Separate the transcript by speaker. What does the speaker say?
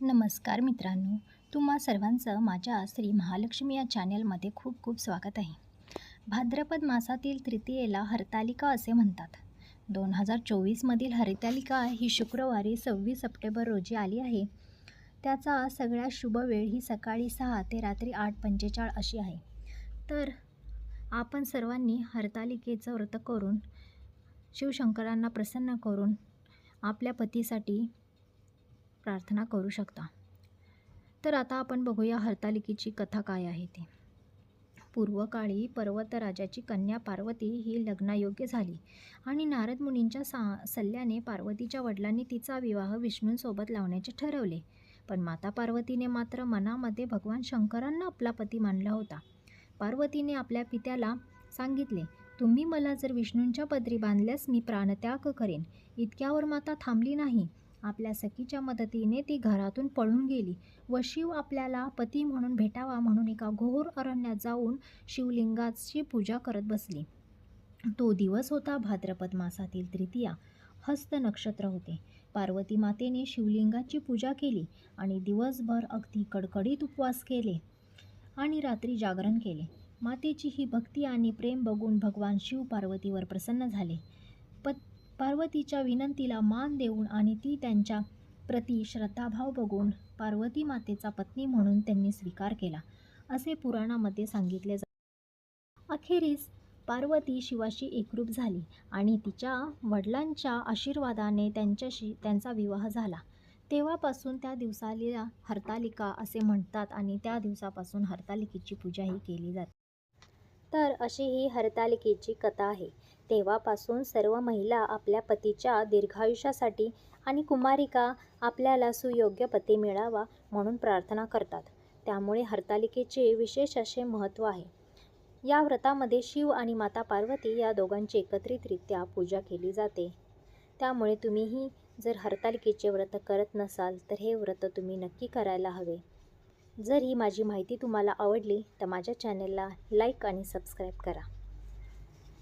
Speaker 1: नमस्कार मित्रांनो तुम्हा सर्वांचं माझ्या श्री महालक्ष्मी या चॅनेलमध्ये खूप खूप स्वागत आहे. भाद्रपद मासातील तृतीयेला हरतालिका असे म्हणतात. दोन हजार चोवीसमधील हरतालिका ही शुक्रवारी सव्वीस सप्टेंबर रोजी आली आहे. त्याचा सगळ्यात शुभ वेळ ही सकाळी सहा ते रात्री आठ पंचेचाळ अशी आहे. तर आपण सर्वांनी हरतालिकेचं व्रत करून शिवशंकरांना प्रसन्न करून आपल्या पतीसाठी प्रार्थना करू शकता. तर आता आपण बघूया हरतालिकेची कथा काय आहे ती. पूर्वकाळी पर्वतराजाची कन्या पार्वती ही लग्नायोग्य झाली आणि नारद मुनींच्या सा सल्ल्याने पार्वतीच्या वडिलांनी तिचा विवाह विष्णूंसोबत लावण्याचे ठरवले. पण माता पार्वतीने मात्र मनामध्ये भगवान शंकरांना आपला पती मानला होता. पार्वतीने आपल्या पित्याला सांगितले तुम्ही मला जर विष्णूंच्या पदरी बांधल्यास मी प्राणत्याग करेन. इतक्यावर माता थांबली नाही. आपल्या सखीच्या मदतीने ती घरातून पळून गेली. व शिव आपल्याला पती म्हणून भेटावा म्हणून एका घोर अरण्यात जाऊन शिवलिंगाची पूजा करत बसली. तो दिवस होता भाद्रपद मासातील तृतीया. हस्त नक्षत्र होते. पार्वती मातेने शिवलिंगाची पूजा केली आणि दिवसभर अगदी कडकडीत उपवास केले आणि रात्री जागरण केले. मातेची ही भक्ती आणि प्रेम बघून भगवान शिव पार्वतीवर प्रसन्न झाले. प पार्वतीच्या विनंतीला मान देऊन आणि ती त्यांच्या प्रती श्रद्धाभाव बघून पार्वती मातेचा पत्नी म्हणून त्यांनी स्वीकार केला. असे पुराणामध्ये सांगितले जाते. अखेरीस पार्वती शिवाशी एकरूप झाली आणि तिच्या वडिलांच्या आशीर्वादाने त्यांच्याशी त्यांचा विवाह झाला. तेव्हापासून त्या दिवसाला हरतालिका असे म्हणतात आणि त्या दिवसापासून हरतालिकेची पूजाही केली जाते. तर अशी ही हरतालिकेची कथा आहे. तेव्हापासून सर्व महिला आपल्या पतीच्या दीर्घायुष्यासाठी आणि कुमारिका आपल्याला सुयोग्य पती मिळावा म्हणून प्रार्थना करतात. त्यामुळे हरतालिकेचे विशेष असे महत्त्व आहे. या व्रतामध्ये शिव आणि माता पार्वती या दोघांची एकत्रितरित्या पूजा केली जाते. त्यामुळे तुम्हीही जर हरतालिकेचे व्रत करत नसाल तर हे व्रत तुम्ही नक्की करायला हवे. जर ही माझी माहिती तुम्हाला आवडली तर माझ्या चॅनलला लाईक आणि सबस्क्राईब करा.